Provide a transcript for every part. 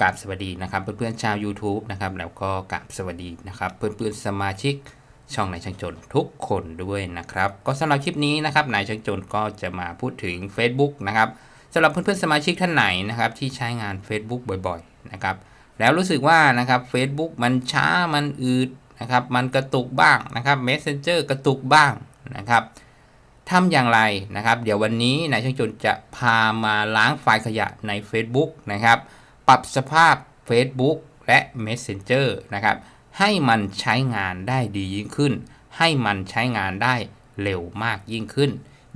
กราบสวัสดีนะครับ เพื่อนๆชาว YouTube นะครับ แล้วก็กราบสวัสดีนะครับ เพื่อนๆสมาชิกช่องนายช่างจนทุกคนด้วยนะครับ ก็สำหรับคลิปนี้นะครับนายช่างจนก็จะมาพูดถึง Facebook นะครับสำหรับเพื่อนๆสมาชิกท่านไหนนะครับที่ใช้งาน Facebook บ่อยๆนะครับแล้วรู้สึกว่านะครับ Facebook มันช้ามันอืดนะครับมันกระตุกบ้างนะครับ Messenger กระตุกบ้างนะครับทำอย่างไรนะครับ เดี๋ยววันนี้นายช่างจนจะพามาล้างไฟล์ขยะใน Facebook นะครับ ปรับสภาพ Facebook และ Messenger นะครับ ให้มันใช้งานได้ดียิ่งขึ้น ให้มันใช้งานได้เร็วมากยิ่งขึ้น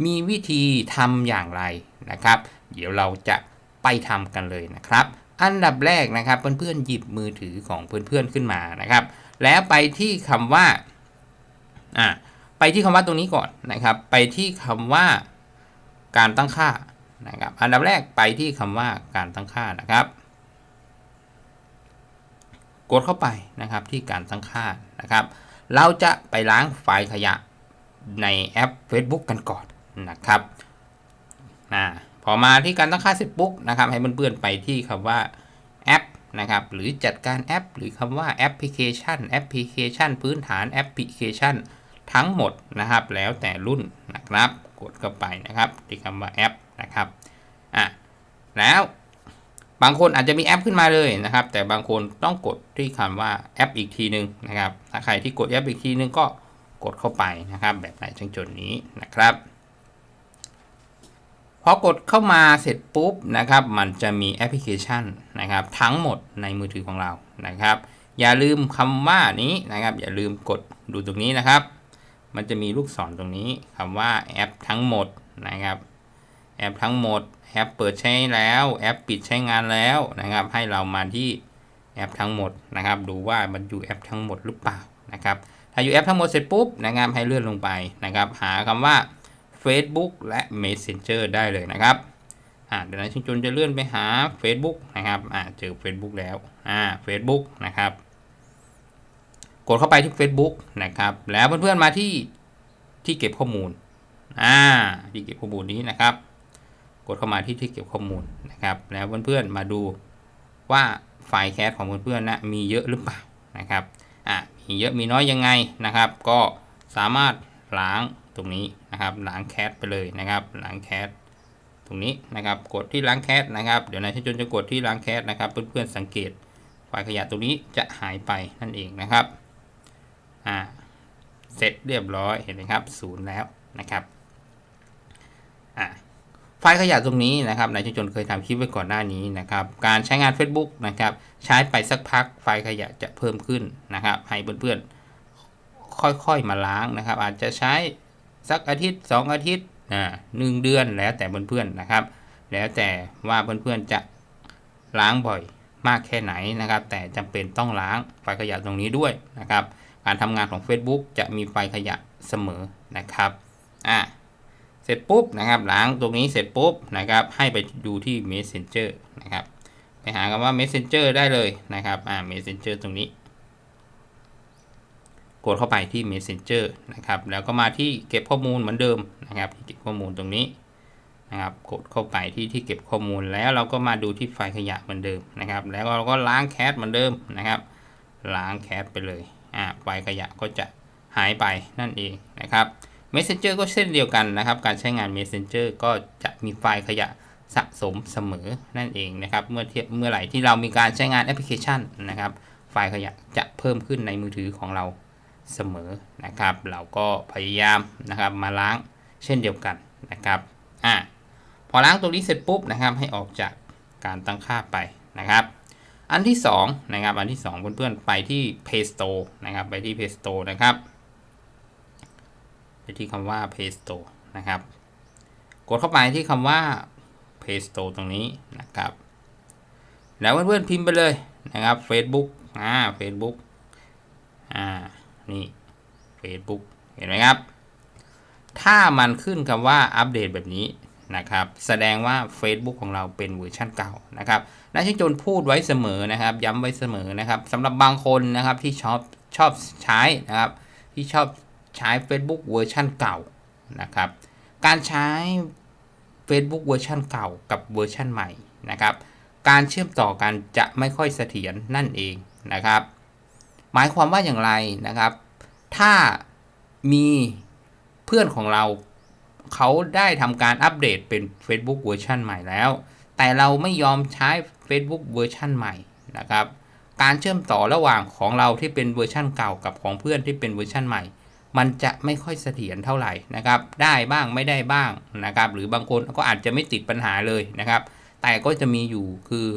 มีวิธีทำอย่างไรนะครับ เดี๋ยวเราจะไปทำกันเลยนะครับ อันดับแรกนะครับเพื่อนๆหยิบมือถือของเพื่อนๆขึ้นมานะครับ แล้วไปที่คำว่าอ่าไปที่คำว่าตรงนี้ก่อนนะครับ ไปที่คำว่าการตั้งค่านะครับ อันดับแรกไปที่คำว่าการตั้งค่านะครับ กดเข้าไปนะครับที่การตั้งค่านะครับ เราจะไปล้างไฟล์ขยะในแอป Facebook กันก่อนนะครับนะพอมาที่การตั้งค่าเสร็จปุ๊บนะครับ ให้เพื่อนๆไปที่คำว่าแอปนะครับหรือจัดการแอป หรือคำว่าแอปพลิเคชันแอปพลิเคชัน พื้นฐานแอปพลิเคชัน ทั้งหมดนะครับ แล้วแต่รุ่นนะครับ กดเข้าไปนะครับที่คำว่าแอปนะครับอะแล้ว บางคนอาจจะมีแอปขึ้นมาเลยนะครับ แต่บางคนต้องกดที่คำว่าแอปอีกทีหนึ่งนะครับ ถ้าใครที่กดแอปอีกทีหนึงก็กดเข้าไปนะครับ แบบไหนช่างจนนี้นะครับพอกดเข้ามาเสร็จปุ๊บนะครับ มันจะมีแอปพลิเคชันนะครับ ทั้งหมดในมือถือของเรานะครับ อย่าลืมคำว่านี้นะครับ อย่าลืมกดดูตรงนี้นะครับ มันจะมีลูกศรตรงนี้คำว่าแอปทั้งหมดนะครับ แอปทั้งหมด แอปเปิดใช้แล้วแอปปิดใช้งานแล้วนะครับ ให้เรามาที่แอปทั้งหมดนะครับ ดูว่ามันอยู่แอปทั้งหมดหรือเปล่านะครับ ถ้าอยู่แอปทั้งหมดเสร็จปุ๊บนะครับให้เลื่อนลงไปนะครับ หาคำว่า Facebook และ Messenger ได้เลยนะครับอ่าเดี๋ยวนะชิงจุนจะเลื่อนไปหา Facebook นะครับอ่าเจอ Facebook แล้วอ่า Facebook นะครับ กดเข้าไปที่ Facebook นะครับ แล้วเพื่อนๆมาที่ที่เก็บข้อมูลอ่าที่เก็บข้อมูลนี้นะครับ กดเข้ามาที่ที่เก็บข้อมูลนะครับ แล้วเพื่อนๆมาดูว่าไฟล์แคสของเพื่อนๆนะมีเยอะหรือเปล่านะครับอ่ามีเยอะมีน้อยยังไงนะครับ ก็สามารถล้างตรงนี้นะครับล้างแคสไปเลยนะครับล้างแคสตรงนี้นะครับ กดที่ล้างแคสนะครับ เดี๋ยวนายชจนจะกดที่ล้างแคสนะครับ เพื่อนๆสังเกตไฟล์ขยะตรงนี้จะหายไปนั่นเองนะครับอ่าเสร็จเรียบร้อยเห็นไหมครับศูนย์แล้วนะครับ ไฟล์ขยะตรงนี้นะครับนายชจนเคยทำคลิปไว้ก่อนหน้านี้นะครับ การใช้งาน Facebook นะครับ ใช้ไปสักพักไฟล์ขยะจะเพิ่มขึ้นนะครับ ให้เพื่อนๆ ค่อยๆมาล้างนะครับ อาจจะใช้สักอาทิตย์ 2 อาทิตย์อ่าหนึ่งเดือนแล้วแต่เพื่อนๆนะครับ แล้วแต่ว่าเพื่อนๆจะล้างบ่อยมากแค่ไหนนะครับ แต่จำเป็นต้องล้างไฟขยะตรงนี้ด้วยนะครับ การทำงานของ Facebook จะมีไฟขยะเสมอนะครับอะ เสร็จปุ๊บนะครับล้างตรงนี้เสร็จปุ๊บนะครับให้ไปดูที่ Messenger นะครับไปหาคำว่า Messenger ได้เลยนะครับอ่า Messenger ตรงนี้ กดเข้าไปที่ Messenger นะครับแล้วก็มาที่เก็บข้อมูลเหมือนเดิมนะครับเก็บข้อมูลตรงนี้นะครับกดเข้าไปที่ที่เก็บข้อมูลแล้วเราก็มาดูที่ไฟล์ขยะเหมือนเดิมนะครับ แล้วเราก็ล้างแคสเหมือนเดิมนะครับ ล้างแคสไปเลยอ่าไฟล์ขยะก็จะหายไปนั่นเองนะครับ Messenger ก็เช่นเดียวกันนะครับ การใช้งาน Messenger ก็จะมีไฟล์ขยะสะสมเสมอนั่นเองนะครับ เมื่อเทียบเมื่อไหร่ที่เรามีการใช้งานแอปพลิเคชันนะครับ ไฟล์ขยะจะเพิ่มขึ้นในมือถือของเราเสมอนะครับ เราก็พยายามนะครับมาล้างเช่นเดียวกันนะครับอ่าพอล้างตรงนี้เสร็จปุ๊บนะครับให้ออกจากการตั้งค่าไปนะครับ อันที่2นะครับอันที่2เพื่อนๆไปที่ Play Store นะครับไปที่ Play Store นะครับ ไปที่คำว่า Play Store นะครับ กดเข้าไปที่คำว่า Play Store ตรงนี้นะครับ แล้วเพื่อนๆพิมพ์ไปเลยนะครับ Facebook อ่า Facebook อ่า นี่ Facebook เห็นไหมครับ ถ้ามันขึ้นคำว่าอัปเดตแบบนี้นะครับ แสดงว่า Facebook ของเราเป็นเวอร์ชันเก่านะครับนายชิจนพูดไว้เสมอนะครับ ย้ำไว้เสมอนะครับสำหรับบางคนนะครับที่ชอบชอบใช้นะครับ ที่ชอบ ใช้ Facebook เวอร์ชันเก่านะครับ การใช้ Facebook เวอร์ชันเก่ากับเวอร์ชันใหม่นะครับ การเชื่อมต่อกันจะไม่ค่อยเสถียรนั่นเองนะครับ หมายความว่าอย่างไรนะครับ ถ้ามีเพื่อนของเราเขาได้ทำการอัปเดตเป็น Facebook เวอร์ชันใหม่แล้ว แต่เราไม่ยอมใช้ Facebook เวอร์ชันใหม่นะครับ การเชื่อมต่อระหว่างของเราที่เป็นเวอร์ชันเก่ากับของเพื่อนที่เป็นเวอร์ชันใหม่ มันจะไม่ค่อยเสถียรเท่าไหร่นะครับ ได้บ้างไม่ได้บ้างนะครับ หรือบางคนก็อาจจะไม่ติดปัญหาเลยนะครับ แต่ก็จะมีอยู่คือ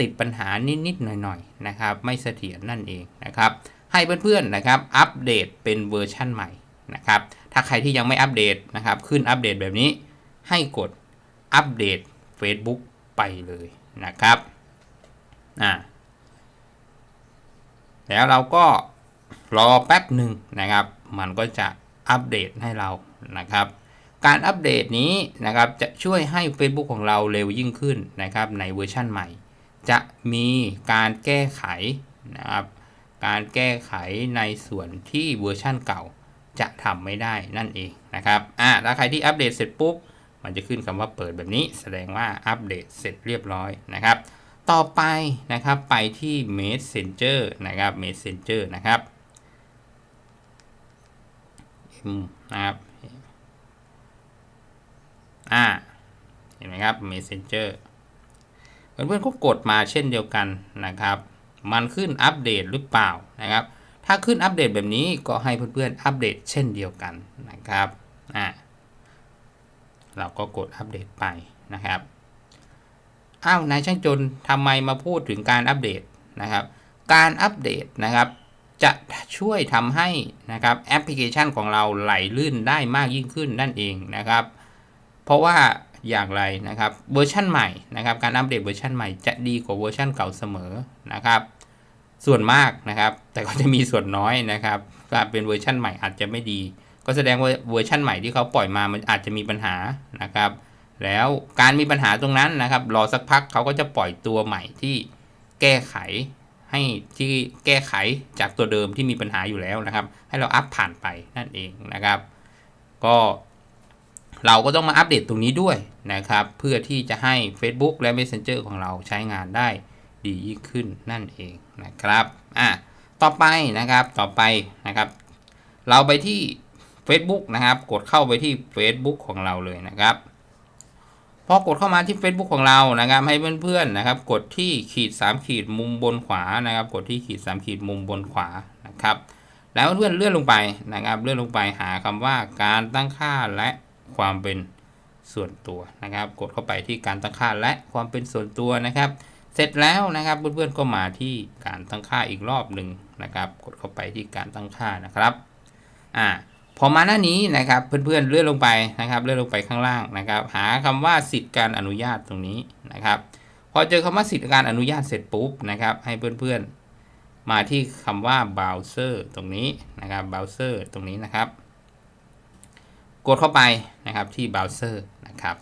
ติดปัญหานิดๆหน่อยๆนะครับ ไม่เสถียรนั่นเองนะครับ ให้เพื่อนๆนะครับ อัปเดตเป็นเวอร์ชั่นใหม่นะครับ ถ้าใครที่ยังไม่อัปเดตนะครับ ขึ้นอัปเดตแบบนี้ ให้กดอัปเดต Facebook ไปเลยนะครับอ่าแล้วเราก็รอแป๊บหนึ่งนะครับ มันก็จะอัปเดตให้เรานะครับ การอัปเดตนี้นะครับจะช่วยให้ Facebook ของเราเร็วยิ่งขึ้นนะครับในเวอร์ชั่นใหม่ จะมีการแก้ไขนะครับการแก้ไขในส่วนที่เวอร์ชั่นเก่าจะทำไม่ได้นั่นเองนะครับอ่าแล้วใครที่อัปเดตเสร็จปุ๊บ มันจะขึ้นคำว่าเปิดแบบนี้ แสดงว่าอัปเดตเสร็จเรียบร้อยนะครับ ต่อไปนะครับไปที่ Messenger นะครับ Messenger นะครับ อืมนะครับอ่าเห็นไหมครับ Messenger เพื่อนๆก็กดมาเช่นเดียวกันนะครับ มันขึ้นอัปเดตหรือเปล่านะครับ ถ้าขึ้นอัปเดตแบบนี้ก็ให้เพื่อนๆอัปเดตเช่นเดียวกันนะครับอ่าเราก็กดอัปเดตไปนะครับอ้าวนายช่างจนทำไมมาพูดถึงการอัปเดตนะครับ การอัปเดตนะครับ จะช่วยทำให้นะครับแอปพลิเคชันของเราไหลลื่นได้มากยิ่งขึ้นนั่นเองนะครับ เพราะว่าอย่างไรนะครับเวอร์ชันใหม่นะครับการอัปเดตเวอร์ชันใหม่จะดีกว่าเวอร์ชันเก่าเสมอนะครับ ส่วนมากนะครับ แต่ก็จะมีส่วนน้อยนะครับกาเป็นเวอร์ชันใหม่อาจจะไม่ดี ก็แสดงว่าเวอร์ชันใหม่ที่เขาปล่อยมามันอาจจะมีปัญหานะครับ แล้วการมีปัญหาตรงนั้นนะครับ รอสักพักเขาก็จะปล่อยตัวใหม่ที่แก้ไข ให้ที่แก้ไขจากตัวเดิมที่มีปัญหาอยู่แล้วนะครับ ให้เราอัพผ่านไปนั่นเองนะครับ ก็เราก็ต้องมาอัปเดตตรงนี้ด้วยนะครับ เพื่อที่จะให้ Facebook และ Messenger ของเราใช้งานได้ดียิ่งขึ้นนั่นเองนะครับอะต่อไปนะครับต่อไปนะครับ เราไปที่ Facebook นะครับ กดเข้าไปที่ Facebook ของเราเลยนะครับ พอกดเข้ามาที่ Facebook ของเรานะครับ ให้เพื่อนๆนะครับ กดที่ขีด 3 ขีดมุมบนขวานะครับ กดที่ขีด 3 ขีดมุมบนขวานะครับ แล้วเพื่อนเลื่อนลงไปนะครับ เลื่อนลงไปหาคำว่าการตั้งค่าและความเป็นส่วนตัวนะครับ กดเข้าไปที่การตั้งค่าและความเป็นส่วนตัวนะครับ เสร็จแล้วนะครับเพื่อนๆก็มาที่การตั้งค่าอีกรอบหนึ่งนะครับ กดเข้าไปที่การตั้งค่านะครับ อ่า พอมาหน้านี้นะครับเพื่อนๆเลื่อนลงไปนะครับ เลื่อนลงไปข้างล่างนะครับ หาคำว่าสิทธิการอนุญาตตรงนี้นะครับ พอเจอคำว่าสิทธิการอนุญาตเสร็จปุ๊บนะครับ ให้เพื่อนๆมาที่คำว่า browser ตรงนี้นะครับ browser ตรงนี้นะครับ กดเข้าไปนะครับที่ browser นะครับ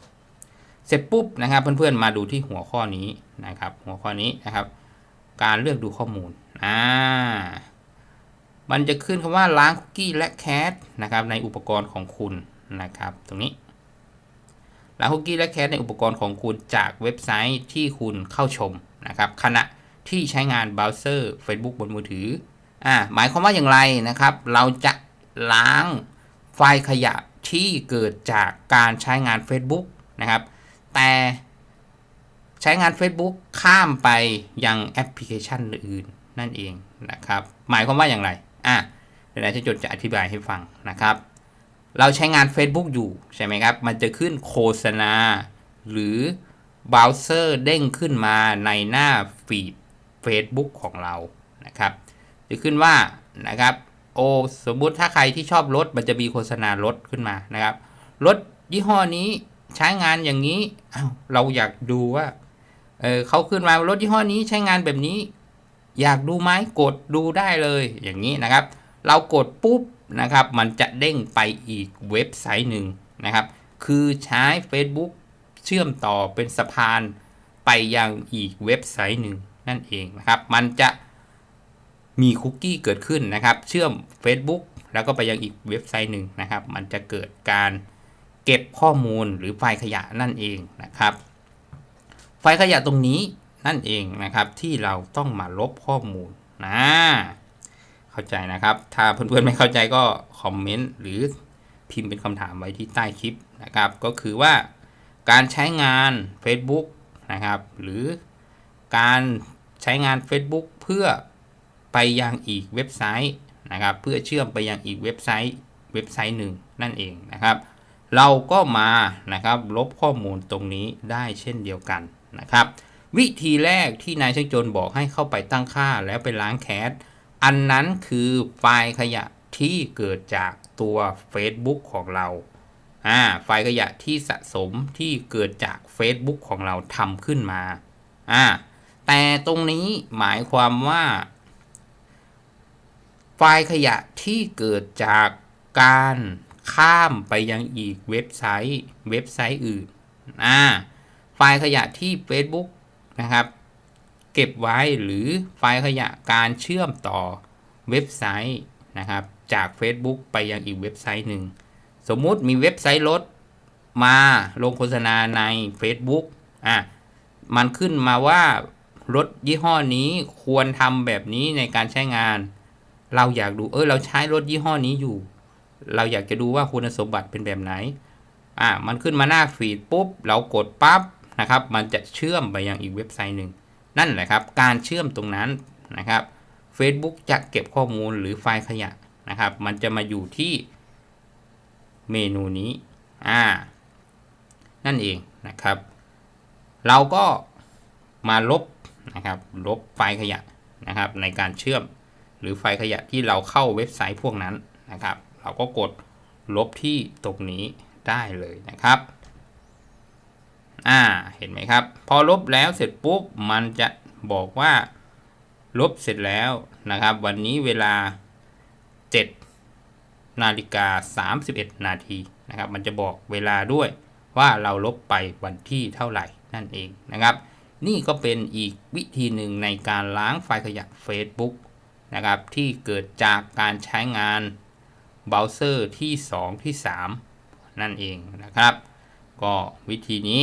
เสร็จปุ๊บนะครับเพื่อนๆมาดูที่หัวข้อนี้นะครับ หัวข้อนี้นะครับ การเลือกดูข้อมูลอ่า มันจะขึ้นคำว่าล้างคุกกี้และแคชนะครับในอุปกรณ์ของคุณนะครับ ตรงนี้ล้างคุกกี้และแคชในอุปกรณ์ของคุณจากเว็บไซต์ที่คุณเข้าชมนะครับ ขณะที่ใช้งานเบราว์เซอร์ Facebook บนมือถืออ่าหมายความว่าอย่างไรนะครับ เราจะล้างไฟล์ขยะที่เกิดจากการใช้งาน Facebook นะครับ แต่ใช้งาน Facebook ข้ามไปยังแอปพลิเคชันอื่นนั่นเองนะครับ หมายความว่าอย่างไร อะเดี๋ยวนายชจดจะอธิบายให้ฟังนะครับ เราใช้งาน Facebook อยู่ใช่ไหมครับ มันจะขึ้นโฆษณา หรือเบราว์เซอร์เด้งขึ้นมาในหน้าฟีด Facebook ของเรานะครับ จะขึ้นว่านะครับโอสมมุติถ้าใครที่ชอบรถมันจะมีโฆษณารถขึ้นมานะครับรถยี่ห้อนี้ใช้งานอย่างนี้เราอยากดูว่าเออเขาขึ้นมารถยี่ห้อนี้ใช้งานแบบนี้ อยากดูไหมกดดูได้เลยอย่างนี้นะครับ เรากดปุ๊บนะครับ มันจะเด้งไปอีกเว็บไซต์หนึ่งนะครับ คือใช้ Facebook เชื่อมต่อเป็นสะพานไปยังอีกเว็บไซต์หนึ่งนั่นเองนะครับ มันจะมีคุกกี้เกิดขึ้นนะครับ เชื่อม Facebook แล้วก็ไปยังอีกเว็บไซต์หนึ่งนะครับ มันจะเกิดการเก็บข้อมูลหรือไฟล์ขยะนั่นเองนะครับ ไฟล์ขยะตรงนี้ นั่นเองนะครับที่เราต้องมาลบข้อมูลนะเข้าใจนะครับ ถ้าเพื่อนๆไม่เข้าใจก็คอมเมนต์หรือพิมพ์เป็นคำถามไว้ที่ใต้คลิปนะครับ ก็คือว่าการใช้งาน Facebook นะครับ หรือการใช้งาน Facebook เพื่อไปยังอีกเว็บไซต์นะครับ เพื่อเชื่อมไปยังอีกเว็บไซต์เว็บไซต์หนึ่งนั่นเองนะครับ เราก็มานะครับลบข้อมูลตรงนี้ได้เช่นเดียวกันนะครับ วิธีแรกที่นายช่างจนบอกให้เข้าไปตั้งค่าแล้วไปล้างแคชอันนั้นคือไฟล์ขยะที่เกิดจากตัว Facebook ของเราอ่าไฟล์ขยะที่สะสมที่เกิดจาก Facebook ของเราทำขึ้นมาอ่าแต่ตรงนี้หมายความว่า ไฟล์ขยะที่เกิดจากการข้ามไปยังอีกเว็บไซต์ เว็บไซต์อื่นอ่าไฟล์ขยะที่ Facebook นะครับ เก็บไว้หรือไฟล์ขยะการเชื่อมต่อเว็บไซต์นะครับ จาก Facebook ไปยังอีกเว็บไซต์หนึ่ง สมมุติมีเว็บไซต์รถมาลงโฆษณาใน Facebook อะมันขึ้นมาว่ารถยี่ห้อนี้ควรทำแบบนี้ในการใช้งาน เราอยากดูเออเราใช้รถยี่ห้อนี้อยู่ เราอยากจะดูว่าคุณสมบัติเป็นแบบไหน อ่ามันขึ้นมาหน้าฟีดปุ๊บ เรากดปั๊บ นะครับ มันจะเชื่อมไปยังอีกเว็บไซต์หนึ่ง นั่นแหละครับ การเชื่อมตรงนั้นนะครับ Facebook จะเก็บข้อมูลหรือไฟล์ขยะนะครับ มันจะมาอยู่ที่เมนูนี้ อ่า นั่นเองนะครับ เราก็มาลบนะครับ ลบไฟล์ขยะนะครับ ในการเชื่อมหรือไฟล์ขยะที่เราเข้าเว็บไซต์พวกนั้นนะครับ เราก็กดลบที่ตรงนี้ได้เลยนะครับ อ่าเห็นไหมครับ พอลบแล้วเสร็จปุ๊บมันจะบอกว่า ลบเสร็จแล้วนะครับ วันนี้เวลา 7 นาฬิกา 31 นาทีนะครับ มันจะบอกเวลาด้วยว่าเราลบไปวันที่เท่าไหร่นั่นเองนะครับ นี่ก็เป็นอีกวิธีหนึ่งในการล้างไฟล์ขยะ Facebook นะครับ ที่เกิดจากการใช้งานเบราว์เซอร์ที่ 2 ที่ 3 นั่นเองนะครับ ก็วิธีนี้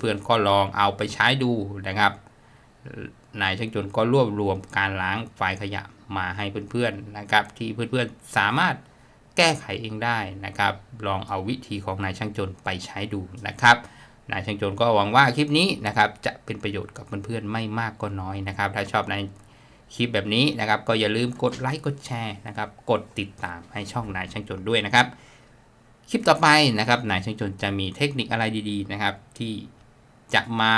เพื่อนๆก็ลองเอาไปใช้ดูนะครับ นายช่างจนก็รวบรวมการล้างไฟล์ขยะมาให้เพื่อนๆนะครับ ที่เพื่อนๆสามารถแก้ไขเองได้นะครับ ลองเอาวิธีของนายช่างจนไปใช้ดูนะครับนายช่างจนก็หวังว่าคลิปนี้นะครับจะเป็นประโยชน์กับเพื่อนๆไม่มากก็น้อยนะครับ ถ้าชอบในคลิปแบบนี้นะครับ ก็อย่าลืมกดไลค์กดแชร์นะครับ กดติดตามให้ช่องนายช่างจนด้วยนะครับ คลิปต่อไปนะครับนายช่างจนจะมีเทคนิคอะไรดีๆนะครับ ที่ จะมา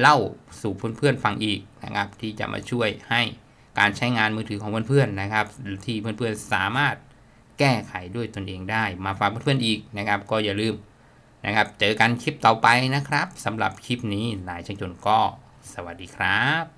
เล่าสู่เพื่อนๆฟังอีกนะครับ ที่จะมาช่วยให้การใช้งานมือถือของเพื่อนๆนะครับ ที่เพื่อนๆสามารถแก้ไขด้วยตนเองได้ มาฝากเพื่อนๆอีกนะครับ ก็อย่าลืมนะครับ เจอกันคลิปต่อไปนะครับสำหรับคลิปนี้นายช่างจนก็ สวัสดีครับ